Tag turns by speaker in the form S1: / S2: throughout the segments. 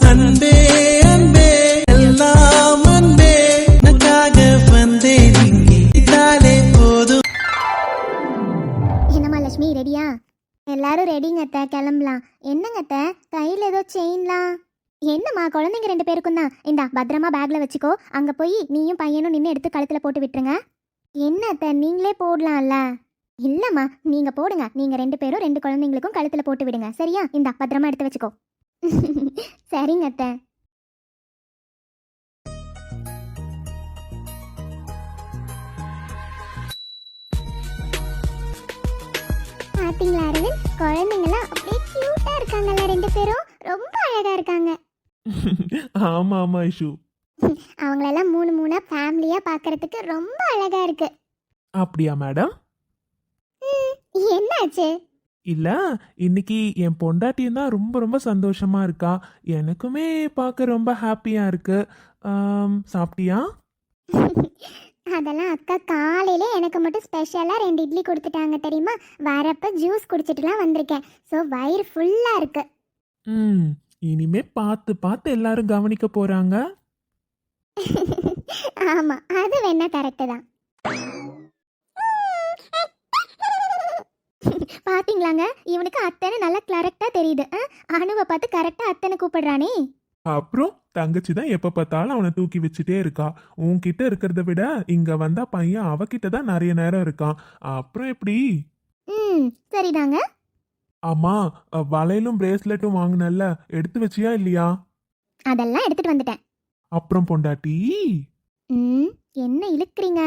S1: அன்பே அன்பே எல்லாம் அன்பே. வந்தேன் இங்கே இதாலே போதும்.
S2: என்னம்மா லட்சுமி ரெடியா எல்லாரும் ரெடிங்க அத்தை கிளம்பலாம். என்னங்க அத்தை? கையில் ஏதோ செயின்லாம் என்னம்மா குழந்தைங்க ரெண்டு பேருக்கும் தான். இந்தா பத்திரமா பேக்ல வச்சுக்கோ. அங்க போய் நீயும் பையனும் நின்று எடுத்து கழுத்துல போட்டு விட்டுருங்க. என்ன அத்தை நீங்களே போடலாம்ல? இல்லம்மா நீங்க போடுங்க. நீங்க ரெண்டு பேரும் ரெண்டு குழந்தைங்களுக்கும் கழுத்துல போட்டு விடுங்க. சரியா? இந்தா பத்திரமா எடுத்து வச்சுக்கோ. சரிங்க அத்தை. பாத்தீங்களா அரவிந்த்? குழந்தைங்களாம் அப்படியே கியூட்டா இருக்காங்கல்ல ரெண்டு பேரும். ரொம்ப அழகா இருக்காங்க.
S3: ஆமா ஆமா ஐஷு.
S2: அவங்களெல்லாம் மூணு மூணா ஃபேமிலியா பார்க்கறதுக்கு ரொம்ப அழகா இருக்கு.
S3: அப்படியா மேடம்
S2: என்னாச்சு?
S3: இல்ல இன்னைக்கு என் பொண்டாட்டியும் தான் ரொம்ப ரொம்ப சந்தோஷமா இருக்கா? எனக்குமே பார்க்க ரொம்ப ஹாப்பியா இருக்கு. ஆம், சாப்பிட்டியா?
S2: அதெல்லாம் அக்கா காலையில எனக்கு மட்டும் ஸ்பெஷலா ரெண்டு இட்லி கொடுத்துட்டாங்க தெரியுமா? வரப்ப ஜூஸ் குடிச்சிட்டுலாம் வந்திருக்கேன். ஸோ வயிறு ஃபுல்லா இருக்கு.
S3: ம் இனிமே பார்த்து பார்த்து எல்லாரும் கவனிக்க போறாங்க.
S2: ஆமா அது வேணா கரெக்டு தான். பாத்தீங்களாங்க? இவனுக்கு அத்தனை நல்லா கரெக்டா தெரியுது? அணுவை பார்த்து கரெக்டா அத்தனை கூப்பிடுறானே.
S3: அப்புறம் தங்கச்சி தான் எப்ப பார்த்தாலும் அவனை தூக்கி வச்சுட்டே இருக்கா. உன்கிட்ட இருக்கிறத விட இங்க வந்தா பையன் அவகிட்ட தான் நிறைய நேரம் இருக்கான். அப்புறம் எப்படி?
S2: ம் சரிதாங்க.
S3: அம்மா அஹ், வளையலும் பிரேஸ்லெட்டும் வாங்கினல்ல. எடுத்து வச்சியா இல்லையா?
S2: அதெல்லாம் எடுத்துட்டு வந்துட்டேன்.
S3: அப்புறம் பொண்டாட்டி?
S2: ம் என்ன இழுக்கிறீங்க?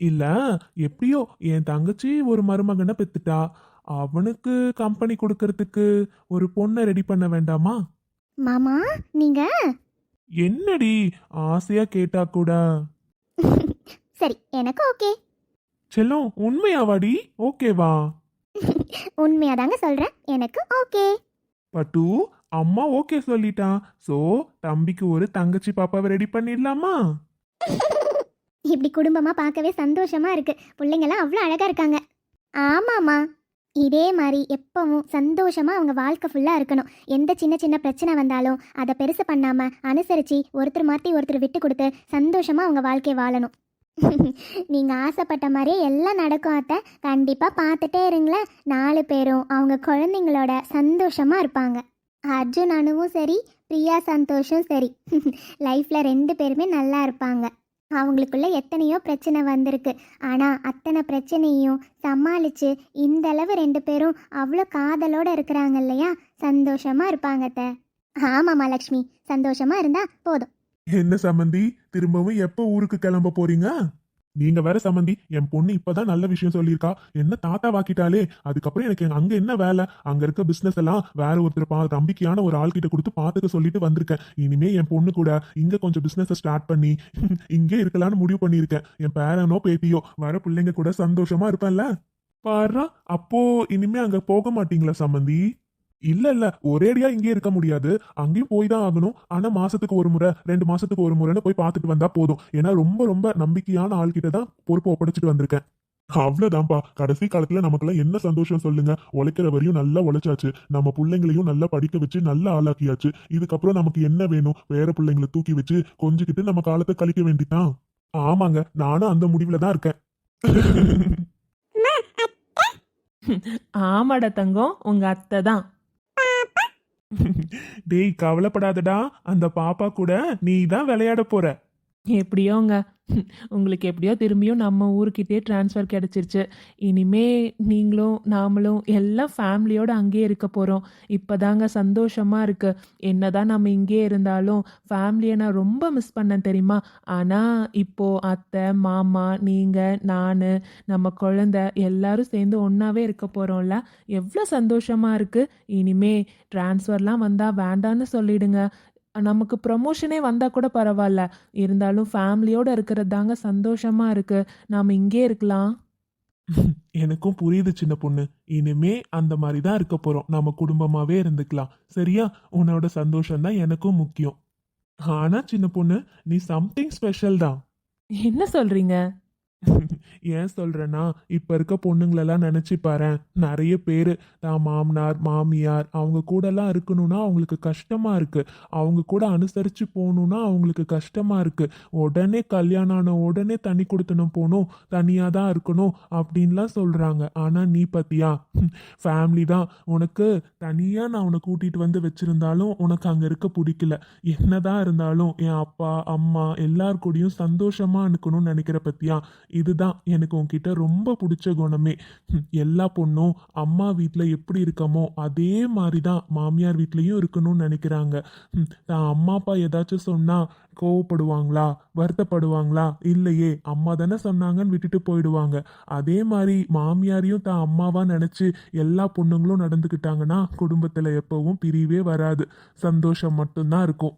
S3: இல்ல எப்படியோ என் தங்கச்சி ஒரு மருமகனை பெத்துட்டா அவனுக்கு கம்பெனி கொடுக்கறதுக்கு ஒரு பொண்ணை ரெடி பண்ண வேண்டாமா?
S2: மாமா நீங்க?
S3: என்னடி ஆசையா கேட்டா கூட?
S2: சரி எனக்கு ஓகே.
S3: செல்லம் உண்மையாவாடி? ஓகேவா?
S2: உண்மையாதாங்க சொல்றேன் எனக்கு ஓகே.
S3: பட்டு அம்மா ஓகே சொல்லிட்டான் சோ தம்பிக்கு ஒரு தங்கச்சி பாப்பாவை ரெடி பண்ணிடலாமா?
S2: இப்படி குடும்பமாக பார்க்கவே சந்தோஷமாக இருக்குது பிள்ளைங்கெல்லாம் அவ்வளோ அழகாக இருக்காங்க. ஆமாம்மா. இதே மாதிரி எப்பவும் சந்தோஷமாக அவங்க வாழ்க்கை ஃபுல்லாக இருக்கணும். எந்த சின்ன சின்ன பிரச்சனை வந்தாலும் அதை பெருசு பண்ணாமல் அனுசரித்து ஒருத்தர் மாற்றி ஒருத்தர் விட்டு கொடுத்து சந்தோஷமாக அவங்க வாழ்க்கையை வாழணும். நீங்கள் ஆசைப்பட்ட மாதிரியே எல்லாம் நடக்கும் அத்தை. கண்டிப்பாக பார்த்துட்டே இருங்களேன். நாலு பேரும் அவங்க குழந்தைங்களோட சந்தோஷமாக இருப்பாங்க. அர்ஜுன் அனுவும் சரி பிரியா சந்தோஷும் சரி. லைஃப்பில் ரெண்டு பேருமே நல்லா இருப்பாங்க. அவங்களுக்குள்ள எத்தனையோ பிரச்சனை வந்திருக்கு. ஆனால் அத்தனை பிரச்சனையும் சமாளித்து இந்தளவு ரெண்டு பேரும் அவ்வளோ காதலோடு இருக்கிறாங்க இல்லையா? சந்தோஷமாக இருப்பாங்க அத்தை. ஆமாம்மா லக்ஷ்மி சந்தோஷமாக இருந்தால் போதும்.
S3: என்ன சம்மந்தி திரும்பவும் எப்போ ஊருக்கு கிளம்ப போறீங்க? நீங்க வேற சம்மந்தி என் பொண்ணு இப்பதான் நல்ல விஷயம் சொல்லியிருக்கா. என்ன தாத்தா வாக்கிட்டாலே அதுக்கப்புறம் எனக்கு அங்க என்ன வேலை? அங்க இருக்க பிசினஸ் எல்லாம் வேற ஒருத்தர் பா நம்பிக்கையான ஒரு ஆள் கிட்ட கொடுத்து பாத்துக்க சொல்லிட்டு வந்திருக்கேன். இனிமே என் பொண்ணு கூட இங்க கொஞ்சம் பிசினஸ் ஸ்டார்ட் பண்ணி இங்கே இருக்கலாம்னு முடிவு பண்ணியிருக்கேன். என் பேரனோ பேத்தியோ வர பிள்ளைங்க கூட சந்தோஷமா இருப்பேன்ல? பாரு அப்போ இனிமே அங்க போக மாட்டீங்களா சம்மந்தி? இல்ல இல்ல. ஒரேடியா இங்கே இருக்க முடியாது. அங்கேயும் போய் தான் ஆகணும். ஆனா மாசத்துக்கு ஒரு முறை ரெண்டு மாசத்துக்கு ஒரு முறைன்னு போய் பார்த்துட்டு வந்தா போதும். ஏன்னா ரொம்ப ரொம்ப நம்பிக்கையான ஆள்கிட்ட தான் பொறுப்பு ஒப்படைச்சிட்டு வந்திருக்கேன். அவ்வளவுதான்ப்பா. கடைசி காலத்துல நமக்கெல்லாம் என்ன சந்தோஷம் சொல்லுங்க. உழைக்கிற வரையும் நல்லா உழைச்சாச்சு. நம்ம பிள்ளைங்களையும் நல்லா படிக்க வச்சு நல்லா ஆளாக்கியாச்சு. இதுக்கப்புறம் நமக்கு என்ன வேணும்? வேற பிள்ளைங்களை தூக்கி வச்சு கொஞ்சிக்கிட்டு நம்ம காலத்தை கழிக்க வேண்டிதான். ஆமாங்க. நானும் அந்த முடிவுல தான் இருக்கேன்.
S4: ஆமாடா தங்கம். உங்க அத்தை தான்.
S3: டேய் கவலைப்படாதடா. அந்த பாப்பா கூட நீ தான் விளையாட போற.
S4: எப்படியோங்க? உங்களுக்கு எப்படியோ திரும்பியும் நம்ம ஊருக்கிட்டே ட்ரான்ஸ்ஃபர் கிடச்சிருச்சு. இனிமே நீங்களும் நாமளும் எல்லாம் ஃபேமிலியோடு அங்கேயே இருக்க போகிறோம் இப்போதாங்க சந்தோஷமாக இருக்குது என்னதான் நம்ம இங்கேயே இருந்தாலும் ஃபேமிலியை நான் ரொம்ப மிஸ் பண்ணேன் தெரியுமா? ஆனால் இப்போது அத்தை மாமா நீங்கள் நான் நம்ம குழந்த எல்லாரும் சேர்ந்து ஒன்றாவே இருக்க போகிறோம்ல எவ்வளோ சந்தோஷமாக இருக்குது இனிமே ட்ரான்ஸ்ஃபர்லாம் வந்தால் வேண்டான்னு சொல்லிடுங்க. நமக்கு ப்ரமோஷனே வந்தால் கூட பரவாயில்ல. இருந்தாலும் ஃபேமிலியோடு இருக்கிறது தாங்க சந்தோஷமாக இருக்குது நாம் இங்கே இருக்கலாம்.
S3: எனக்கும் புரியுது சின்ன பொண்ணு. இனிமே அந்த மாதிரி தான் இருக்க போறோம். நம்ம குடும்பமாவே இருந்துக்கலாம். சரியா? உன்னோட சந்தோஷம் தான் எனக்கும் முக்கியம். ஆனா சின்ன பொண்ணு நீ சம்திங் ஸ்பெஷல் தான்.
S4: என்ன சொல்கிறீங்க
S3: ஏன் சொல்கிறேன்னா இப்போ இருக்க பொண்ணுங்களெல்லாம் நினச்சி பாரு நிறைய பேர் தான் மாமனார் மாமியார் அவங்க கூடலாம் இருக்கணும்னா அவங்களுக்கு கஷ்டமாக இருக்குது அவங்க கூட அனுசரித்து போகணுன்னா அவங்களுக்கு கஷ்டமாக இருக்குது உடனே கல்யாணம் ஆன உடனே தனி கொடுத்தனும் போகணும் தனியாக தான் இருக்கணும் அப்படின்லாம் சொல்கிறாங்க ஆனால் நீ பத்தியா? ஃபேமிலி தான். உனக்கு தனியாக நான் உன்னை கூட்டிகிட்டு வந்து வச்சிருந்தாலும் உனக்கு அங்கே இருக்க பிடிக்கல. என்னதான் இருந்தாலும் என் அப்பா அம்மா எல்லார் கூடயும் சந்தோஷமாக இருக்கணும்னு நினைக்கிற பத்தியா? இதுதான் எனக்கு உன்கிட்ட ரொம்ப பிடிச்ச குணமே. எல்லா பொண்ணும் அம்மா வீட்டில் எப்படி இருக்கமோ அதே மாதிரி தான் மாமியார் வீட்லேயும் இருக்கணும்னு நினைக்கிறாங்க. தான் அம்மா அப்பா ஏதாச்சும் சொன்னால் கோவப்படுவாங்களா? வருத்தப்படுவாங்களா? இல்லையே அம்மா தானே சொன்னாங்கன்னு விட்டுட்டு போயிடுவாங்க. அதே மாதிரி மாமியாரையும் தான் அம்மாவா நினைச்சு எல்லா பொண்ணுங்களும் நடந்துக்கிட்டாங்கன்னா குடும்பத்தில் எப்பவும் பிரிவே வராது. சந்தோஷம் மட்டும்தான் இருக்கும்.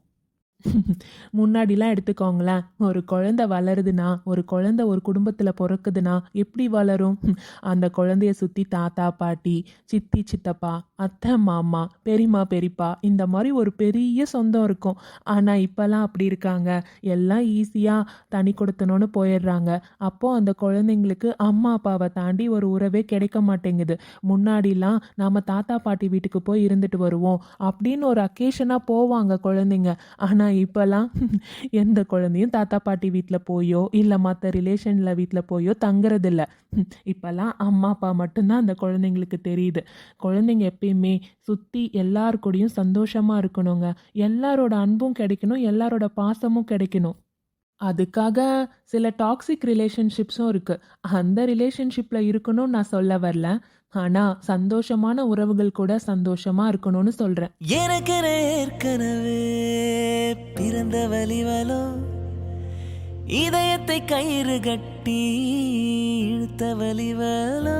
S4: முன்னாடிலாம் எடுத்துக்கோங்களேன் ஒரு குழந்தை வளருதுன்னா ஒரு குழந்தை ஒரு குடும்பத்தில் பிறக்குதுன்னா எப்படி வளரும்? அந்த குழந்தைய சுற்றி தாத்தா பாட்டி சித்தி சித்தப்பா அத்தை மாமா பெரியம்மா பெரியப்பா இந்த மாதிரி ஒரு பெரிய சொந்தம் இருக்கும். ஆனால் இப்போல்லாம் அப்படி இருக்காங்க. எல்லாம் ஈஸியாக தனி கொடுத்தணும்னு போயிடுறாங்க. அப்போது அந்த குழந்தைங்களுக்கு அம்மா அப்பாவை தாண்டி ஒரு உறவே கிடைக்க மாட்டேங்குது. முன்னாடிலாம் நாம் தாத்தா பாட்டி வீட்டுக்கு போய் இருந்துட்டு வருவோம் அப்படின்னு ஒரு அக்கேஷனாக போவாங்க குழந்தைங்க. ஆனால் இப்போல்லாம் எந்த குழந்தையும் தாத்தா பாட்டி வீட்டில் போயோ இல்லை மற்ற ரிலேஷனில் வீட்டில் போயோ தங்குறதில்ல. இப்போல்லாம் அம்மா அப்பா மட்டும்தான் அந்த குழந்தைங்களுக்கு தெரியுது. குழந்தைங்க எப்பயும் சுற்றி எல்லார் கூடயும் சந்தோஷமாக இருக்கணுங்க. எல்லாரோட அன்பும் கிடைக்கணும் எல்லாரோட பாசமும் கிடைக்கணும். அதுக்காக சில டாக்ஸிக் ரிலேஷன்ஷிப்ஸும் இருக்கு. அந்த ரிலேஷன்ஷிப்பில் இருக்கணும்னு நான் சொல்ல வரல. ஆனால் சந்தோஷமான உறவுகள் கூட சந்தோஷமாக இருக்கணும்னு சொல்கிறேன்
S1: எனக்கு ஏற்கனவே பிறந்த வலிவலோ இதயத்தை கயிறு கட்டி இழுத்த வலிவலோ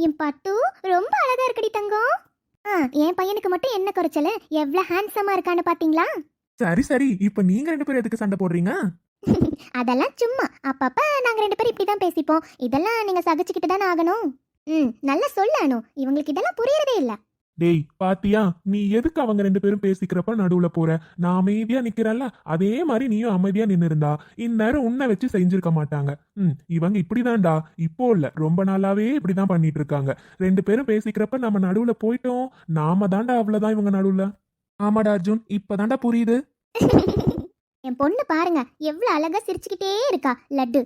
S2: என் பட்டு ரொம்ப அழகா இருக்குடி தங்கம். ஆ என் பையனுக்கு மட்டும் என்ன குறைச்சல? எவ்வளவு ஹேண்ட்ஸமா இருக்கான்னு பாத்தீங்களா?
S3: சரி சரி. இப்ப நீங்க ரெண்டு பேரும் எதுக்கு சண்டை போடுறீங்க?
S2: அதெல்லாம் சும்மா. அப்பப்ப நாங்க ரெண்டு பேரும் இப்படிதான் பேசிப்போம். இதெல்லாம் நீங்க சகிச்சுக்கிட்டு தானே ஆகணும். ம் நல்லா சொல்ல அனு இவங்களுக்கு இதெல்லாம் புரியறதே இல்ல.
S3: டேய் பாத்தியா? நீ எதுக்கு அவங்க ரெண்டு பேரும் பேசிக்கிறப்ப நடுவுல போற? நான் அமைதியா நிக்கிறல்ல அதே மாதிரி நீயும் அமைதியா நின்னு இருந்தா இந்நேரம் உன்னை வச்சு செஞ்சிருக்க மாட்டாங்க. ம் இவங்க இப்படிதான்டா. இப்போ இல்ல ரொம்ப நாளாவே இப்படிதான் பண்ணிட்டு இருக்காங்க ரெண்டு பேரும் பேசிக்கிறப்ப நம்ம நடுவுல போயிட்டோம். நாம தாண்டா அவ்வளவுதான் இவங்க நடுவுல. ஆமாடா அர்ஜுன் இப்பதான்டா புரியுது.
S2: என் பொண்ணு பாருங்க எவ்வளவு அழகா சிரிச்சுக்கிட்டே இருக்கா லட்டு.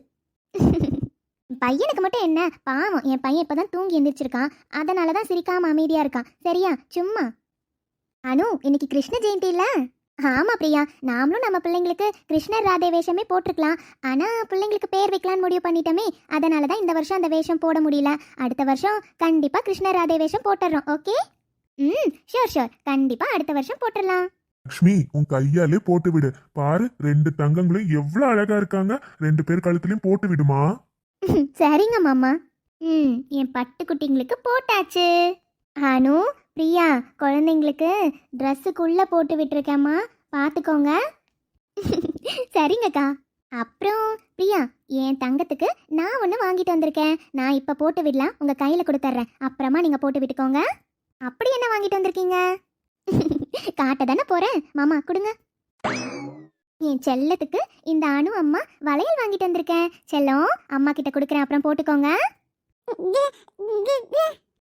S2: பையனுக்கு மட்டும் என்ன? பாவம் என் பையன் இப்பதான் தூங்கி எந்திரிச்சிருக்கான். அதனால தான் சிரிக்காம அமைதியா இருக்கான். சரியா? சும்மா. அனு இன்னைக்கு கிருஷ்ண ஜெயந்தி இல்ல? ஆமா பிரியா. நாமளும் நம்ம பிள்ளைங்களுக்கு கிருஷ்ணர் ராதே வேஷமே போட்டிருக்கலாம். ஆனா பிள்ளைங்களுக்கு பேர் வைக்கலான்னு முடிவு பண்ணிட்டோமே. அதனால தான் இந்த வருஷம் அந்த வேஷம் போட முடியல. அடுத்த வருஷம் கண்டிப்பா கிருஷ்ணர் ராதே வேஷம் போட்டுறோம். ஓகே? ம் ஷோர் ஷோர் கண்டிப்பா அடுத்த வருஷம் போட்டுடலாம்
S3: லக்ஷ்மி உன் கையாலே போட்டு விடு. பாரு ரெண்டு தங்கங்களும் எவ்வளவு அழகா இருக்காங்க. ரெண்டு பேர் கழுத்துலயும் போட்டு விடுமா?
S2: சரிங்க மாமா. ம் என் பட்டுக்குட்டிங்களுக்கு போட்டாச்சு. அனு பிரியா குழந்தைங்களுக்கு ட்ரெஸ்ஸுக்குள்ளே போட்டு விட்டுருக்கேம்மா. பார்த்துக்கோங்க சரிங்கக்கா. அப்புறம் பிரியா என் தங்கத்துக்கு நான் ஒன்று வாங்கிட்டு வந்திருக்கேன். நான் இப்போ போட்டு விடலாம். உங்கள் கையில் கொடுத்துட்றேன் அப்புறமா நீங்கள் போட்டு விட்டுக்கோங்க. அப்படி என்ன வாங்கிட்டு வந்திருக்கீங்க? காட்ட தானே போகிறேன் மாமா கொடுங்க. என் செல்லத்துக்கு இந்த அணு அம்மா வளையல் வாங்கிட்டு வந்திருக்கேன். செல்லம் அம்மா கிட்ட கொடுக்குறேன். அப்புறம் போட்டுக்கோங்க.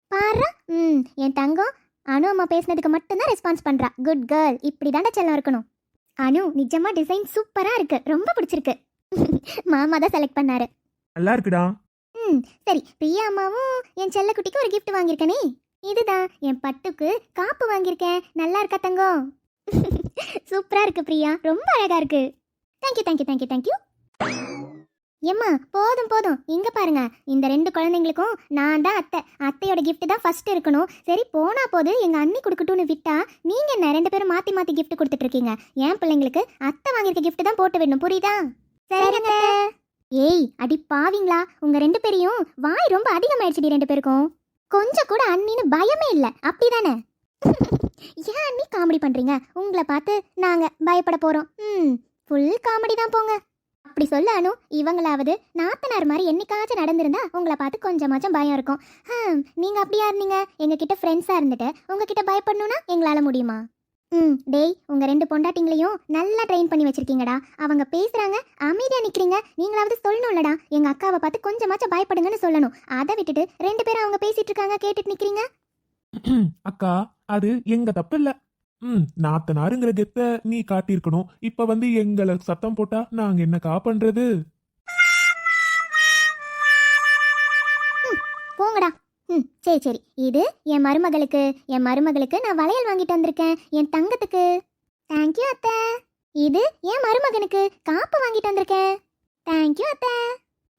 S2: பாரு. ம் என் தங்கம். அனு அம்மா பேசுனதுக்கு மட்டும்தான் ரெஸ்பான்ஸ் பண்றா. குட் கேர்ள் இப்படி தாண்டா செல்லம் இருக்கணும். அனு நிஜமா டிசைன் சூப்பரா இருக்கு. ரொம்ப பிடிச்சிருக்கு. மாமா தான் செலக்ட் பண்ணாரு.
S3: நல்லா இருக்குடா.
S2: ம் சரி. பிரியா அம்மாவும் என் செல்லக்குட்டிக்கு ஒரு gift வாங்கியிருக்கனே. இதுதான். என் பட்டுக்கு காப்பு வாங்கியிருக்கேன். நல்லா இருக்கா தங்கம்? சூப்பரா இருக்கு பிரியா. ரொம்ப அழகா இருக்கு. தேங்க்யூ தேங்க்யூ தேங்க்யூ தேங்க்யூ எம்மா போதும் போதும். இங்க பாருங்க. இந்த ரெண்டு குழந்தைங்களுக்கும் நான் தான் அத்தை. அத்தையோட கிஃப்ட் தான் ஃபர்ஸ்ட் இருக்கணும். சரி போனா போது எங்க அண்ணி கொடுக்கட்டும்னு விட்டா நீங்க என்ன ரெண்டு பேரும் மாத்தி மாத்தி கிஃப்ட் கொடுத்துட்டு இருக்கீங்க? என் பிள்ளைங்களுக்கு அத்தை வாங்கியிருக்க கிஃப்ட் தான் போட்டு விடணும். புரியுதா? சரிங்க ஏய் அடி பாவிங்களா. உங்க ரெண்டு பேரையும் வாய் ரொம்ப அதிகமாயிடுச்சுடி ரெண்டு பேருக்கும். கொஞ்சம் கூட அண்ணின்னு பயமே இல்லை. அப்படிதானே? ஏன் அண்ணி காமெடி பண்றீங்க? உங்களை பார்த்து நாங்க பயப்பட போறோம். ம் ஃபுல் காமெடி தான் போங்க. அப்படி சொல்ல அனு இவங்களாவது நாத்தனார் மாதிரி என்னைக்காச்சும் நடந்திருந்தா உங்களை பார்த்து கொஞ்சமாச்சும் பயம் இருக்கும். ஹம், நீங்க அப்படியா இருந்தீங்க எங்ககிட்ட ஃப்ரெண்ட்ஸா இருந்துட்டு உங்ககிட்ட பயப்படணும்னா எங்களால முடியுமா? ம் டேய் உங்க ரெண்டு பொண்டாட்டிங்களையும் நல்லா ட்ரெயின் பண்ணி வச்சிருக்கீங்கடா. அவங்க பேசுறாங்க அமைதியா நிக்கிறீங்க. நீங்களாவது சொல்லணும்லடா. எங்க அக்காவை பார்த்து கொஞ்சமாச்சும் பயப்படுங்கன்னு சொல்லணும். அதை விட்டுட்டு ரெண்டு பேரும் அவங்க பேசிட்டு இருக்காங்க கேட்டுட்டு நிக்கிறீங்க?
S3: அக்கா அது எங்க தப்பு இல்ல ம் நாத்தனாருங்கிற கெத்த நீ காட்டியிருக்கணும். இப்ப வந்து எங்களை சத்தம் போட்டா நாங்க என்னக்கா பண்றது?
S2: போங்கடா. ம் சரி சரி. இது என் மருமகளுக்கு என் மருமகளுக்கு நான் வளையல் வாங்கிட்டு வந்திருக்கேன். என் தங்கத்துக்கு. தேங்க்யூ அத்தை. இது என் மருமகனுக்கு காப்பு வாங்கிட்டு வந்திருக்கேன். தேங்க்யூ அத்தை.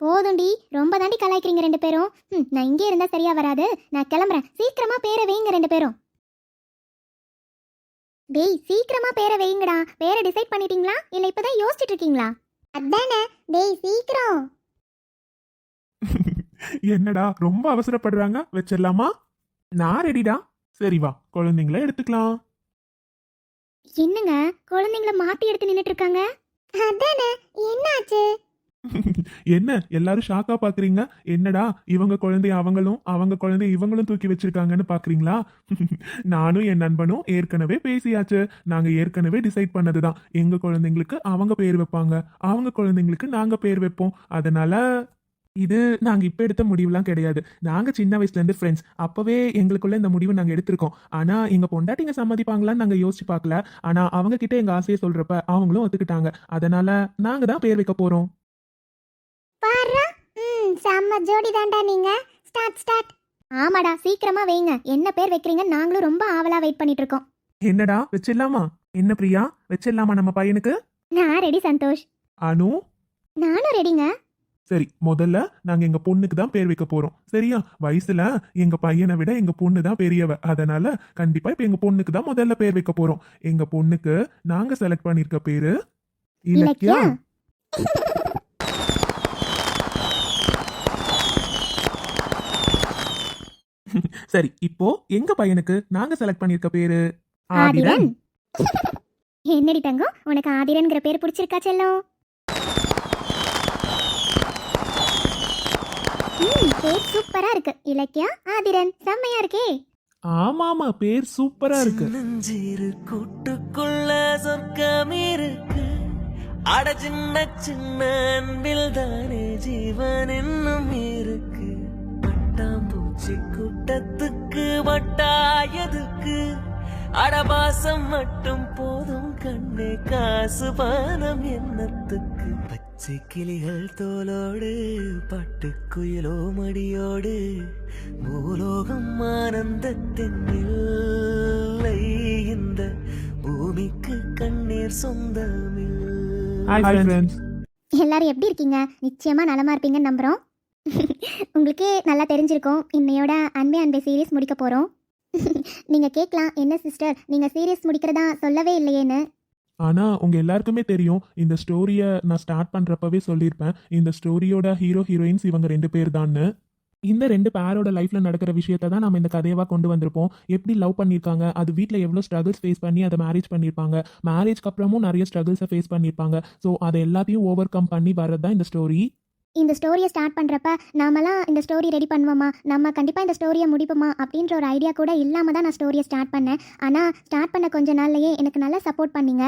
S2: போதும்டி. ரொம்ப தாண்டி கலாய்க்கிறீங்க ரெண்டு பேரும். ம் நான் இங்கே இருந்தால் சரியா வராது. நான் கிளம்புறேன். சீக்கிரமா பேரை வைங்க ரெண்டு பேரும். டேய் சீக்கிரமா பேரை வைங்கடா. பேரை டிசைட் பண்ணிட்டீங்களா? இல்ல இப்பதான் யோசிச்சுட்டு இருக்கீங்களா? அதானே. டேய் சீக்கிரம்.
S3: என்னடா ரொம்ப அவசரப்படுறாங்க. வச்சிடலாமா? நான் ரெடிடா சரி வா. குழந்தைங்கள எடுத்துக்கலாம்.
S2: என்னங்க? குழந்தைங்கள மாத்தி எடுத்து நின்னுட்டு இருக்காங்க? அதானே. என்னாச்சு?
S3: என்ன? எல்லாரும் ஷாக்கா பாக்குறீங்க? என்னடா? இவங்க குழந்தைய அவங்களும் அவங்க குழந்தைய இவங்களும் தூக்கி வச்சிருக்காங்கன்னு பாக்குறீங்களா? நானும் என் நண்பனும் ஏற்கனவே பேசியாச்சு. நாங்க ஏற்கனவே டிசைட் பண்ணதுதான். எங்க குழந்தைங்களுக்கு அவங்க பேர் வைப்பாங்க. அவங்க குழந்தைங்களுக்கு நாங்க பேர் வைப்போம். அதனால இது நாங்க இப்ப எடுத்த முடிவுலாம் கிடையாது. நாங்க சின்ன வயசுல இருந்து ஃப்ரெண்ட்ஸ் அப்பவே எங்களுக்குள்ள இந்த முடிவு நாங்க எடுத்திருக்கோம். ஆனா எங்க பொண்டாட்டிங்க சம்மதிப்பாங்களான்னு நாங்க யோசிச்சு பார்க்கல ஆனா அவங்க கிட்ட எங்க ஆசையை சொல்றப்ப அவங்களும் ஒத்துக்கிட்டாங்க. அதனால நாங்க தான் பேர் வைக்க போறோம்.
S2: செம்ம ஜோடி தாண்டா நீங்க. Start start. ஆமாடா சீக்கிரமா வைங்க. என்ன பேர் வைக்கிறீங்க நாங்களும் ரொம்ப ஆவலா வெயிட் பண்ணிட்டு இருக்கோம்
S3: என்னடா வச்சிடலாமா? என்ன பிரியா? வச்சிடலாமா நம்ம பையனுக்கு?
S2: நான் ரெடி சந்தோஷ்.
S3: அனு?
S2: நானும் ரெடிங்க
S3: சரி முதல்ல நாங்க எங்க பொண்ணுக்கு தான் பேர் வைக்க போறோம். சரியா? வயசுல எங்க பையனை விட எங்க பொண்ணு தான் பெரியவ. அதனால கண்டிப்பா இப்ப எங்க பொண்ணுக்கு தான் முதல்ல பேர் வைக்க போறோம். எங்க பொண்ணுக்கு நாங்க செலக்ட் பண்ணிருக்க பேரு இலக்கியா
S2: இலக்கியா
S3: சரி இப்போ எங்க பையனுக்கு நாங்க செலக்ட் பண்ணிருக்க பேரு?
S2: ஆதிரன். என்னடி தங்கம்? உனக்கு ஆதிரன்ங்கிற பேர் பிடிச்சிருக்கா செல்லம்? பேர் சூப்பரா இருக்கு. இலக்கியா? ஆதிரன். செம்மையா இருக்கே.
S3: ஆமாமா பேர் சூப்பரா இருக்கு.
S1: சின்னஞ்சிறு கூட்டுக்குள்ள சொர்க்கம் இருக்கு. அட சின்ன சின்ன அன்பில் தானே ஜீவன் இன்னும் இருக்கு. பட்டாம்பூச்சி கூட்டத்துக்கு வட்டாயதுக்கு அடபாசம் மட்டும் போதும் கண்ணே காசு பானம் எண்ணத்துக்கு பச்சை கிளிகள் தோலோடு பட்டுக்குயிலோ மடியோடு. பூலோகம் ஆனந்தத்தின் இல்லை இந்த பூமிக்கு கண்ணீர்
S3: ஃப்ரெண்ட்ஸ்
S2: எல்லாரும் எப்படி இருக்கீங்க? நிச்சயமா நலமா இருப்பீங்கன்னு நம்புறோம். உங்களுக்கே நல்லா தெரிஞ்சிருக்கும். இன்னையோட அன்பே அன்பே சீரியஸ் முடிக்க போகிறோம் நீங்கள் கேட்கலாம் என்ன சிஸ்டர் நீங்கள் சீரியஸ் முடிக்கிறதா சொல்லவே இல்லையேன்னு.
S3: ஆனால் உங்கள் எல்லாருக்குமே தெரியும் இந்த ஸ்டோரியை நான் ஸ்டார்ட் பண்ணுறப்பவே சொல்லியிருப்பேன். இந்த ஸ்டோரியோட ஹீரோ ஹீரோயின்ஸ் இவங்க ரெண்டு பேர் தான்னு. இந்த ரெண்டு பேரோட லைஃப்பில் நடக்கிற விஷயத்த தான் நம்ம இந்த கதையாக கொண்டு வந்திருப்போம். எப்படி லவ் பண்ணியிருக்காங்க அது வீட்டில் எவ்வளோ ஸ்ட்ரகிள்ஸ் ஃபேஸ் பண்ணி அதை மேரேஜ் பண்ணியிருப்பாங்க. மேரேஜ்க்கு அப்புறமும் நிறைய ஸ்ட்ரகிள்ஸை ஃபேஸ் பண்ணியிருப்பாங்க. ஸோ அதை எல்லாத்தையும் ஓவர் கம் பண்ணி வர்றது தான் இந்த ஸ்டோரி
S2: இந்த ஸ்டோரியை ஸ்டார்ட் பண்ணுறப்ப நாமெல்லாம் இந்த ஸ்டோரி ரெடி பண்ணுவோமா? நம்ம கண்டிப்பாக இந்த ஸ்டோரியை முடிப்போமா? அப்படின்ற ஒரு ஐடியா கூட இல்லாமல் தான் நான் ஸ்டோரியை ஸ்டார்ட் பண்ணேன். ஆனால் ஸ்டார்ட் பண்ண கொஞ்ச நாள்லையே எனக்கு நல்லா சப்போர்ட் பண்ணீங்க.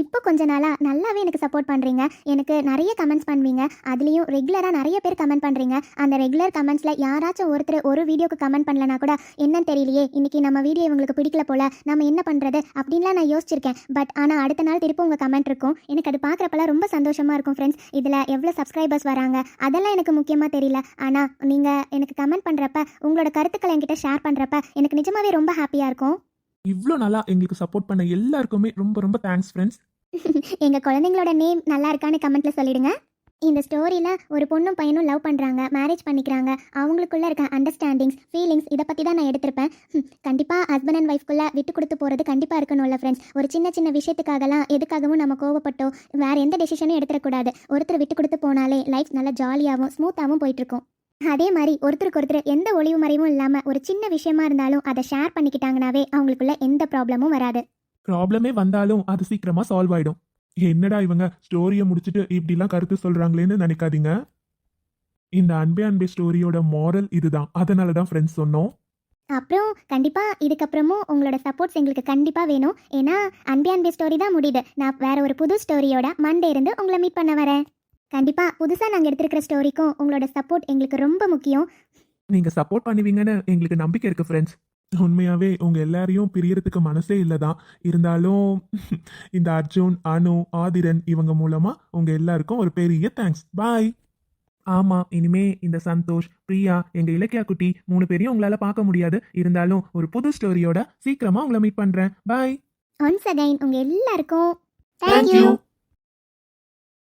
S2: இப்போ கொஞ்ச நாளாக நல்லாவே எனக்கு சப்போர்ட் பண்ணுறீங்க எனக்கு நிறைய கமெண்ட்ஸ் பண்ணுவீங்க. அதுலேயும் ரெகுலராக நிறைய பேர் கமெண்ட் பண்ணுறீங்க அந்த ரெகுலர் கமெண்ட்ஸில் யாராச்சும் ஒருத்தர் ஒரு வீடியோக்கு கமெண்ட் பண்ணலனா கூட என்னன்னு தெரியலையே இன்னைக்கு நம்ம வீடியோ இவங்களுக்கு பிடிக்கல போல நம்ம என்ன பண்ணுறது அப்படின்லாம் நான் யோசிச்சிருக்கேன். பட் ஆனால் அடுத்த நாள் திருப்பி உங்கள் கமெண்ட் இருக்கும். எனக்கு அது பார்க்குறப்பெல்லாம் ரொம்ப சந்தோஷமாக இருக்கும் ஃப்ரெண்ட்ஸ் இதில் எவ்வளோ சப்ஸ்கிரைபர்ஸ் வராங்க அதெல்லாம் எனக்கு முக்கியமாக தெரியல. ஆனால் நீங்கள் எனக்கு கமெண்ட் பண்ணுறப்ப உங்களோட கருத்துக்களை என்கிட்ட ஷேர் பண்ணுறப்ப எனக்கு நிஜமாவே ரொம்ப ஹாப்பியாக இருக்கும்.
S3: இவ்வளோ நாளாக எங்களுக்கு சப்போர்ட் பண்ண எல்லாருக்குமே ரொம்ப ரொம்ப தேங்க்ஸ் ஃப்ரெண்ட்ஸ்
S2: எங்கள் குழந்தைங்களோட நேம் நல்லா இருக்கான்னு கமெண்ட்டில் சொல்லிடுங்க. இந்த ஸ்டோரியில் ஒரு பொண்ணும் பையனும் லவ் பண்ணுறாங்க மேரேஜ் பண்ணிக்கிறாங்க. அவங்களுக்குள்ள இருக்க அண்டர்ஸ்டாண்டிங்ஸ் ஃபீலிங்ஸ் இதை பற்றி தான் நான் எடுத்திருப்பேன். கண்டிப்பாக ஹஸ்பண்ட் அண்ட் ஒய்ஃப்குள்ளே விட்டு கொடுத்து போகிறது கண்டிப்பாக இருக்கணும்ல ஃப்ரெண்ட்ஸ் ஒரு சின்ன சின்ன விஷயத்துக்காகலாம் எதுக்காகவும் நம்ம கோவப்பட்டோ வேறு எந்த டெசிஷனும் எடுத்துடக்கூடாது. ஒருத்தர் விட்டு கொடுத்து போனாலே லைஃப் நல்லா ஜாலியாகவும் ஸ்மூத்தாகவும் போயிட்டுருக்கும். அதே மாதிரி ஒருத்தருக்கு ஒருத்தர் எந்த ஒளிவு மறைவும் இல்லாமல் ஒரு சின்ன விஷயமா இருந்தாலும் அதை ஷேர் பண்ணிக்கிட்டாங்கனாவே அவங்களுக்குள்ள எந்த ப்ராப்ளமும் வராது.
S3: ப்ராப்ளமே வந்தாலும் அது சீக்கிரமா சால்வ் ஆயிடும். என்னடா இவங்க ஸ்டோரியை முடிச்சுட்டு இப்படிலாம் கருத்து சொல்றாங்களேன்னு நினைக்காதீங்க. இந்த அன்பே அன்பே ஸ்டோரியோட மாரல் இதுதான். அதனால தான் ஃப்ரெண்ட்ஸ் சொன்னோம்.
S2: அப்புறம் கண்டிப்பாக இதுக்கப்புறமும் உங்களோட சப்போர்ட்ஸ் எங்களுக்கு கண்டிப்பாக வேணும். ஏன்னா அன்பே அன்பே ஸ்டோரி தான் முடியுது. நான் வேற ஒரு புது ஸ்டோரியோட மண்டே இருந்து உங்களை மீட் பண்ண வரேன். கண்டிப்பாக புதுசாக நாங்கள் எடுத்திருக்கிற ஸ்டோரிக்கும் உங்களோட சப்போர்ட் எங்களுக்கு ரொம்ப முக்கியம்.
S3: நீங்க சப்போர்ட் பண்ணுவீங்கன்னு எங்களுக்கு நம்பிக்கை இருக்கு ஃப்ரெண்ட்ஸ் உண்மையாவே உங்க எல்லாரையும் பிரியறதுக்கு மனசே இல்லதான். இருந்தாலும் இந்த அர்ஜுன் அனு ஆதிரன் இவங்க மூலமா உங்க எல்லாருக்கும் ஒரு பெரிய தேங்க்ஸ் பாய் ஆமா இனிமே இந்த சந்தோஷ் பிரியா எங்க இலக்கியா குட்டி மூணு பேரையும் உங்களால பார்க்க முடியாது. இருந்தாலும் ஒரு புது ஸ்டோரியோட சீக்கிரமா உங்களை மீட் பண்றேன். பாய்
S2: ஒன்ஸ் அகைன் உங்கள் எல்லாருக்கும்
S3: you.